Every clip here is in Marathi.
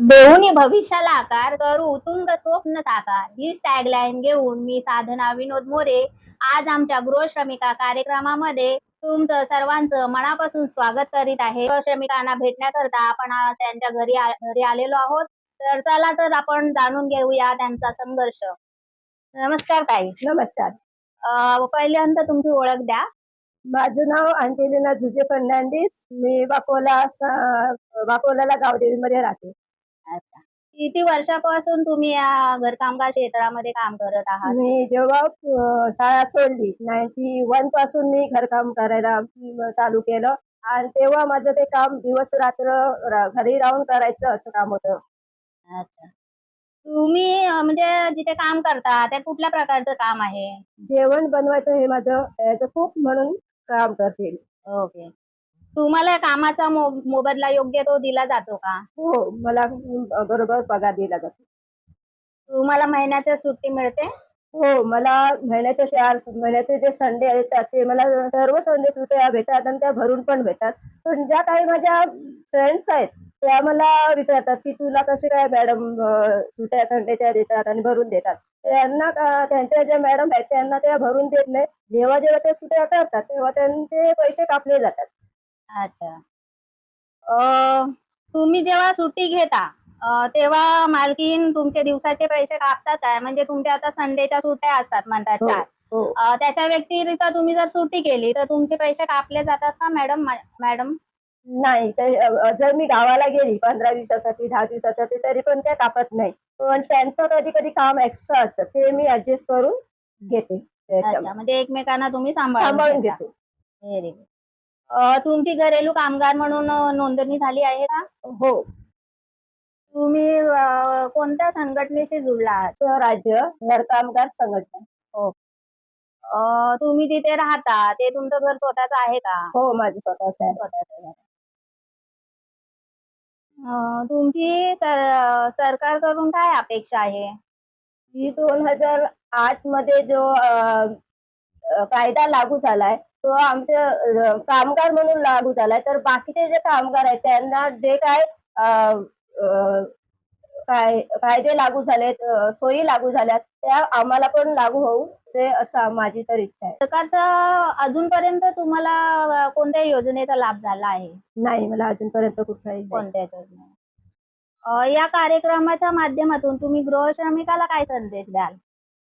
देऊनी भविष्याला आकार करू उतुंग स्वप्न साकार. ही टॅगलाईन घेऊन मी साधना विनोद मोरे. आज आमच्या गृहश्रमिका कार्यक्रमामध्ये तुमचं सर्वांचं मनापासून स्वागत करीत आहे. गृहश्रमिकांना भेटण्याकरता आपण त्यांच्या घरी आ- घरी आलेलो आहोत. तर चला तर आपण जाणून घेऊया त्यांचा संघर्ष. नमस्कार ताई. नमस्कार. अं, पहिल्यांदा तुमची ओळख द्या. माझं नाव अंजेलिना जुजे फर्नांडिस. मी वाकोला स- वाकोलाला गावदेवीमध्ये राहते. अच्छा. किती वर्षापासून तुम्ही या घरकामगार क्षेत्रामध्ये काम करत आहात? मी जेव्हा अ, शाळा सोडली नाईन्टी वनपासून मी घरकाम करायला अम, चालू केलं. आणि तेव्हा माझं ते काम दिवस रात्र रा- घरी राहून करायचं असं काम होतं. अच्छा. तुम्ही अं, म्हणजे जिथे काम करता ते कुठल्या प्रकारचं काम आहे? जेवण बनवायचं हे माझं याचं खूप म्हणून काम करते ओके. तुम्हाला कामाचा मो- मोबदला योग्य तो दिला जातो का? हो मला बरोबर पगार दिला जातो. तुम्हाला महिन्याच्या सुट्टी मिळते? हो मला महिन्याचे चार महिन्याचे जे संडे येतात ते मला सर्व संडे सुट्ट्या भेटतात आणि त्या भरून पण भेटतात. पण ज्या काही माझ्या फ्रेंड्स आहेत त्या मला विचारतात की तुला कसे काय मॅडम सुट्ट्या संडेच्या देतात आणि भरून देतात. त्यांना त्यांच्या ज्या मॅडम आहेत त्यांना त्या भरून देत नाही. जेव्हा जेव्हा त्या सुट्ट्या करतात तेव्हा त्यांचे पैसे कापले जातात. अच्छा. अं, तुम्ही जेव्हा सुट्टी घेता अं, तेव्हा मालकीन तुमचे दिवसाचे पैसे कापतात काय? म्हणजे तुमच्या आता संडेच्या सुट्ट्या असतात म्हणतात हो. चार. हो. अं, त्याच्या व्यतिरिक्त तुम्ही जर सुट्टी केली तर तुमचे पैसे कापले जातात का मॅडम? मॅडम? नाही ते अ, जर मी गावाला गेली पंधरा दिवसासाठी दहा दिवसासाठी तरी पण ते कापत नाही. पण त्यांचं कधी कधी काम एक्स्ट्रा असतं ते मी ऍडजस्ट करून घेते अच्छा त्याच्यामध्ये. म्हणजे एकमेकांना तुम्ही सांभाळून सांभाळून घेता. तुमची घरेलू कामगार म्हणून नोंदणी झाली आहे का? हो. तुम्ही अं, कोणत्या संघटनेशी जुळला आहात? स्वराज्य घरकामगार संघटना. अं, तुम्ही जिथे राहता ते तुमचं घर स्वतःच आहे का? हो माझं स्वतःच आहे. स्वतःच घर अं, तुमची सर सरकारकडून काय अपेक्षा आहे? जी दोन हजार आठमध्ये जो अ, कायदा लागू झालाय तो आमच्या कामगार म्हणून लागू झालाय. तर बाकीचे जे कामगार आहेत त्यांना जे काय काय कायदे लागू झालेत सोयी लागू झाल्यात त्या आम्हाला पण लागू होऊ ते असं माझी तर इच्छा आहे. सरकारचा अजूनपर्यंत तुम्हाला कोणत्या योजनेचा लाभ झाला आहे? नाही मला अजूनपर्यंत कुठलाही नाही. कोणत्या योजना अं, या कार्यक्रमाच्या माध्यमातून तुम्ही गृहश्रमिकाला काय संदेश द्याल?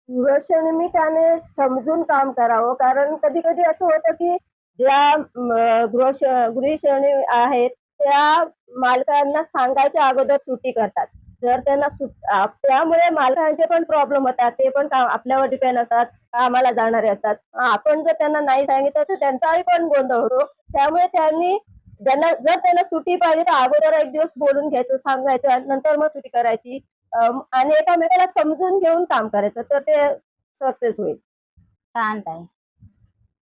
गृहश्रमिकाने समजून काम करावं. कारण कधी कधी असं होतं की ज्या गृह गृहश्रमी आहेत त्या मालकांना सांगायच्या अगोदर सुट्टी करतात. जर त्यांना सुट त्यामुळे मालकांचे पण प्रॉब्लेम होतात ते पण काम आपल्यावर डिपेंड असतात कामाला जाणारे असतात. आपण जर त्यांना नाही सांगितलं तर त्यांचाही पण गोंधळ होतो. त्यामुळे त्यांनी ज्यांना जर त्यांना सुट्टी पाहिजे तर अगोदर एक दिवस बोलून घ्यायचं सांगायचं नंतर मग सुट्टी करायची. आणि एकामेकाला समजून घेऊन काम करायचं तर ते सक्सेस होईल शांत आहे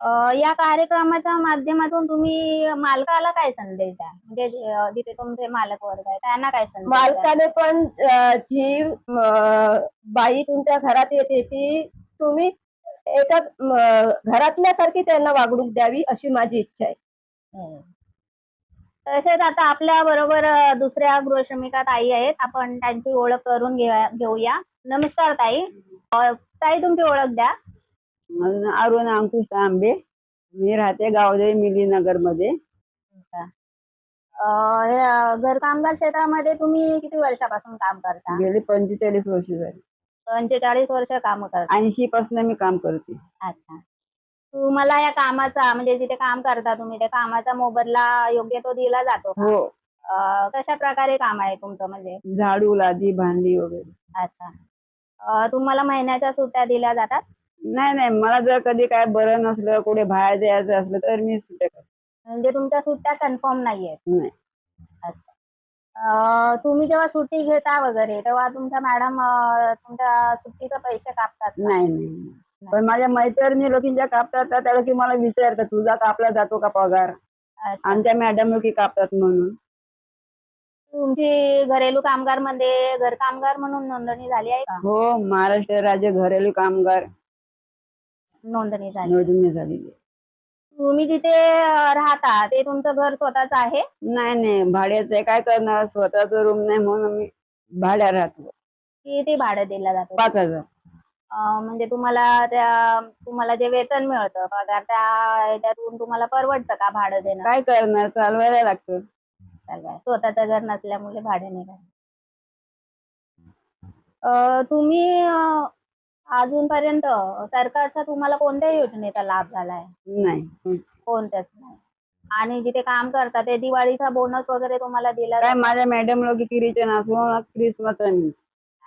अं, या कार्यक्रमाच्या माध्यमातून तुम्ही मालकाला काय संदेश द्या म्हणजे जिथे तुमचे मालक वर्ग आहे त्यांना काय संदेश? मालकाने पण जी बाई तुमच्या घरात येते ती तुम्ही एका घरातल्यासारखी त्यांना वागणूक द्यावी अशी माझी इच्छा आहे. तसेच आता आपल्या बरोबर दुसऱ्या गृहश्रमिका ताई आहेत. आपण त्यांची ओळख करून घेऊया. नमस्कार ताई. ताई तुमची ओळख द्या. माझं नाव अरुण अंकुश तांबे मी राहते गावदेवी मिलीनगरमध्ये अं, हे, अं, घरकामगार क्षेत्रामध्ये तुम्ही किती वर्षापासून काम करता? गेली पंचेचाळीस वर्ष झाली. पंचेचाळीस वर्ष काम करता. ऐंशी पासून मी काम करते. अच्छा. तुम्हाला या कामाचा म्हणजे जिथे काम करता तुम्ही त्या कामाचा मोबदला योग्य तो दिला जातो का? हो. अं, कशा प्रकारे काम आहे तुमचं म्हणजे? झाडू लादी भांडी वगैरे. अच्छा. अं, तुम्हाला महिन्याच्या सुट्ट्या दिल्या जातात? नाही नाही. मला जर कधी काय बरं नसलं कुठे बाहेर जायचं असलं तर मी सुट्ट्या करते. म्हणजे तुमच्या सुट्ट्या कन्फर्म नाहीयेत? नाही. अच्छा. अं, तुम्ही जेव्हा सुट्टी घेता वगैरे तेव्हा तुमच्या मॅडम तुमच्या सुट्टीचे पैसे कापतात का? नाही नाही नाही. पण माझ्या मैत्रिणी लोकींच्या कापतात त्या त्या लोकी मला विचारतात तुझा कापला जातो का पगार. आमच्या मॅडम लोकी कापतात म्हणून. तुमची घरेलू कामगारमध्ये घर कामगार म्हणून नोंदणी झाली आहे का? हो महाराष्ट्र राज्य घरेलू कामगार नोंदणी झाली. नोंदणी झालेली. तुम्ही अं, राहता ते तुमचं घर स्वतःच आहे? नाही नाही भाड्याचं आहे. काय करणार? स्वतःच रूम नाही म्हणून मी भाड्या राहतो. किती भाडं दिलं जातं? पाच हजार. म्हणजे तुम्हाला त्या तुम्हाला जे वेतन मिळतं पगार त्या त्यातून तुम्हाला परवडतं का भाडं देणं? काय करणार? चालवायला लागतं. चालवाय स्वतःचं घर नसल्यामुळे भाडे नाही तुम्ही अं, अजूनपर्यंत सरकारच्या तुम्हाला कोणत्या योजनेचा लाभ झालाय? नाही. कोणत्याच नाही. आणि जिथे काम करता ते दिवाळीचा बोनस वगैरे तुम्हाला दिला काय जातो? माझ्या मॅडम लोक ख्रिश्चन असो क्रिसमस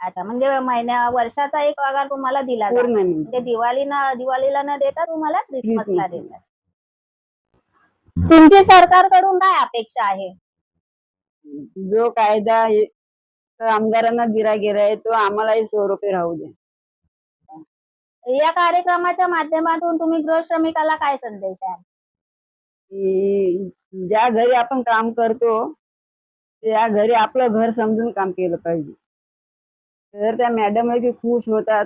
अच्छा म्हणजे महिन्या वर्षाचा एक पगार तुम्हाला दिला जातो. पूर्ण म्हणजे दिवाळी ना दिवाळीला न देता तुम्हाला क्रिसमसला. देतात. तुमची सरकारकडून काय अपेक्षा आहे? जो कायदा हे- कामगारांना दिला गेलाय तो आम्हालाही स्वरूपी राहू दे. या कार्यक्रमाच्या माध्यमातून तुम्ही गृहश्रमिकाला काय संदेश आहे की ज्या घरी आपण काम करतो त्या घरी आपलं घर समजून काम केलं पाहिजे. तर त्या मॅडम की खुश होतात.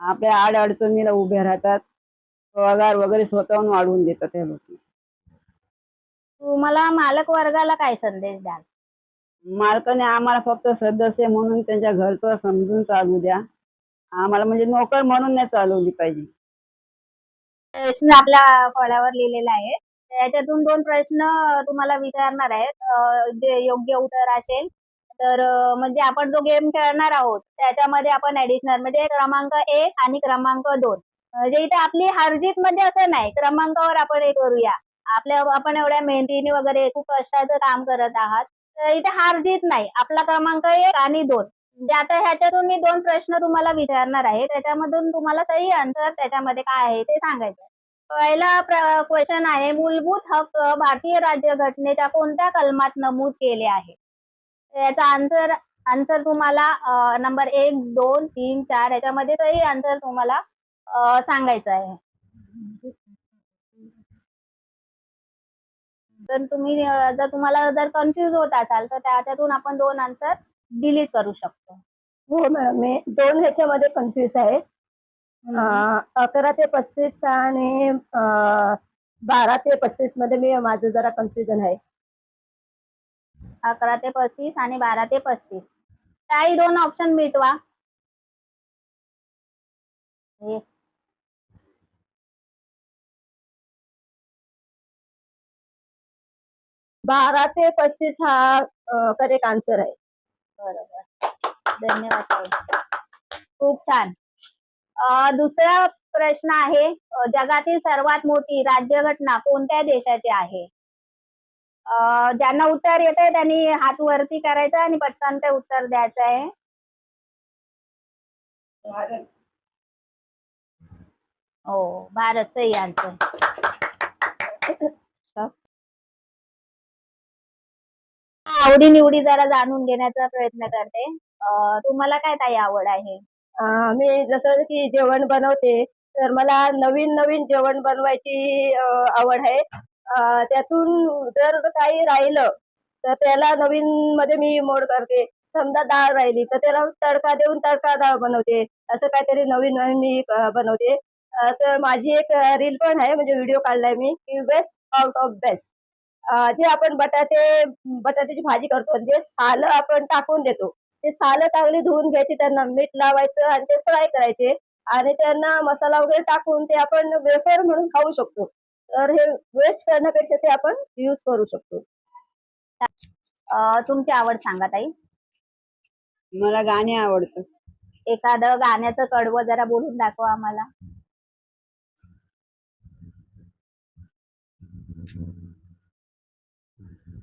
आपल्या आड अडचणीला उभ्या राहतात. पगार वगैरे स्वतःहून वाढवून देतात त्या लोक. तुम्हाला मालक वर्गाला काय संदेश द्याल? मालकाने आम्हाला फक्त सदस्य म्हणून त्यांच्या घरचं समजून चालू द्या. आम्हाला म्हणजे नोकर म्हणून नाही चालवली पाहिजे. प्रश्न आपल्या फळ्यावर लिहिलेला आहे. त्याच्यातून दोन प्रश्न तुम्हाला विचारणार आहेत. जे योग्य उत्तर असेल तर म्हणजे आपण जो गेम खेळणार आहोत त्याच्यामध्ये आपण ऍडिशनल म्हणजे क्रमांक एक आणि क्रमांक दोन. म्हणजे इथे आपली हारजीत म्हणजे असं नाही क्रमांकावर आपण हे करूया. आपल्या आपण एवढ्या मेहनतीने वगैरे खूप कष्टाचं काम करत आहात. तर इथे हारजीत नाही आपला क्रमांक एक आणि दोन. म्हणजे आता ह्याच्यातून मी दोन प्रश्न तुम्हाला विचारणार आहे. त्याच्यामधून तुम्हाला सही आन्सर त्याच्यामध्ये काय आहे ते सांगायचं पहिला क्वेश्चन आहे मूलभूत हक्क भारतीय राज्यघटनेच्या कोणत्या कलमात नमूद केले आहे? याचा आन्सर आन्सर तुम्हाला नंबर एक दोन तीन चार याच्यामध्ये सही आन्सर तुम्हाला सांगायचं आहे. तर तुम्ही जर तुम्हाला जर कन्फ्युज होत असाल तर त्या- त्यातून आपण दोन आन्सर डिलीट करू शकतो. हो मॅडम मी दोन ह्याच्यामध्ये कन्फ्युज आहे. अकरा ते पस्तीस आणि बारा ते पस्तीसमध्ये मी माझं जरा कन्फ्युजन आहे. अकरा ते पस्तीस आणि बारा ते पस्तीस. काही दोन ऑप्शन मिटवा. बारा ते पस्तीस हा करेक्ट आन्सर आहे. बरोबर. धन्यवाद. खूप छान. दुसरा प्रश्न आहे जगातील सर्वात मोठी राज्यघटना कोणत्या देशाची आहे? ज्यांना उत्तर येत आहे त्यांनी हात वरती करायचा आणि पटकन ते उत्तर द्यायचं आहे. हो भारत सही आन्सर आवडी निवडी जरा जाणून घेण्याचा प्रयत्न करते. तुम्हाला काय ताई आवड आहे? मी जसं की जेवण बनवते तर मला नवीन नवीन जेवण बनवायची आवड आहे. त्यातून जर काही राहिलं तर त्याला नवीन मध्ये मी मोड करते. समजा डाळ राहिली तर त्याला तडका देऊन तडका डाळ बनवते. असं काहीतरी नवीन नवीन मी बनवते. तर माझी एक रील पण आहे म्हणजे व्हिडिओ काढलाय मी की बेस्ट आउट ऑफ बेस्ट जे आपण बटाटे बटाट्याची भाजी करतो जे सालं आपण टाकून देतो ते सालं चांगली धुवून घ्यायची त्यांना मीठ लावायचं आणि ते फ्राय करायचे आणि त्यांना मसाला वगैरे टाकून ते आपण वेफर म्हणून खाऊ शकतो. तर हे वेस्ट करण्यापेक्षा ते आपण यूज करू शकतो. तुमची आवड सांगा ताई. मला गाणे आवडतात एखादं गाण्याचं कडवं जरा बोलून दाखवा आम्हाला.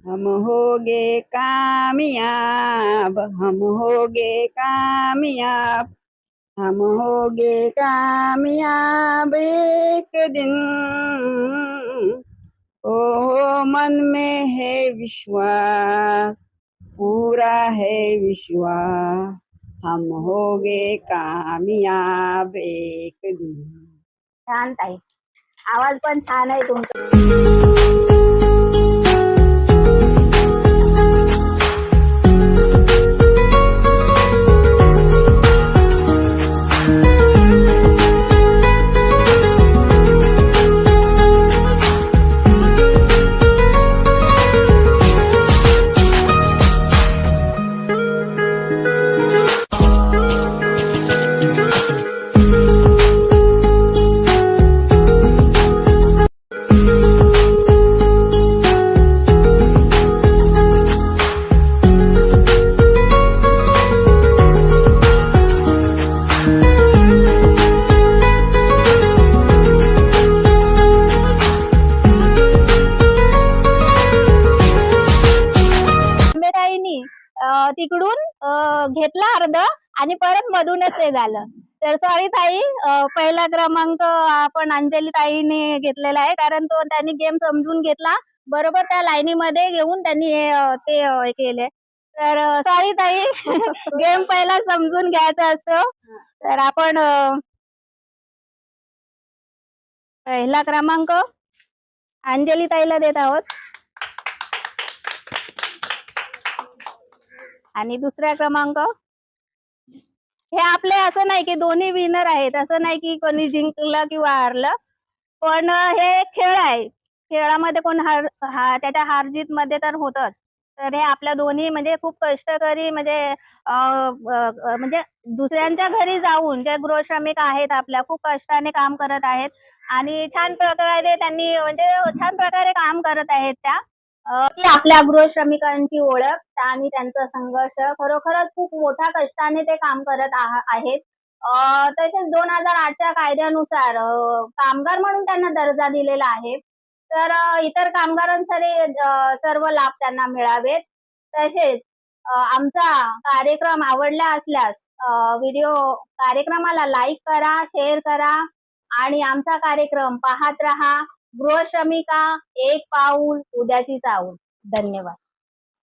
हम होगे कामयाब हम होगे कामयाब हम होगे कामयाब. एक दिन। ओ मन में है विश्वास, पूरा है विश्वास। हम हो गए कामयाब एक दिन। छान आवाज़ पण छान तुमचा. इकडून अं, घेतला अर्ध आणि परत मधूनच ते झालं. तर सॉरी ताई पहिला क्रमांक आपण अंजली ताईने घेतलेला आहे कारण तो त्यांनी गेम समजून घेतला. बरोबर त्या लाईनीमध्ये घेऊन त्यांनी हे, ते केले. तर सॉरी ताई गेम पहिला समजून घ्यायचा असतो. तर आपण पहिला क्रमांक अंजली ताईला देत आहोत. आणि दुसरा क्रमांक? हे आपले असं नाही की दोन्ही विनर आहेत. असं नाही की कोणी जिंकलं किंवा हारलं. पण हे एक खेळ आहे. खेळामध्ये कोण हार हा त्याच्या हारजीत मध्ये तर होतच. तर हे आपल्या दोन्ही म्हणजे खूप कष्टकरी म्हणजे म्हणजे दुसऱ्यांच्या घरी जाऊन जे गृहश्रमिक आहेत आपल्या खूप कष्टाने काम करत आहेत. आणि छान प्रकारे त्यांनी म्हणजे छान प्रकारे काम करत आहेत त्या. की आपल्या गृहश्रमिकांची ओळख आणि त्यांचा संघर्ष खरोखरच खूप मोठ्या कष्टाने ते काम करत आहेत. तसेच दोन हजार आठच्या कायद्यानुसार कामगार म्हणून त्यांना दर्जा दिलेला आहे. तर इतर कामगारांसाठी सर्व लाभ त्यांना मिळावेत. तसेच आमचा कार्यक्रम आवडला असल्यास व्हिडिओ कार्यक्रमाला लाईक करा शेअर करा आणि आमचा कार्यक्रम पाहत रहा. गृहश्रमिका एक पाऊल उद्याची चाऊल. धन्यवाद.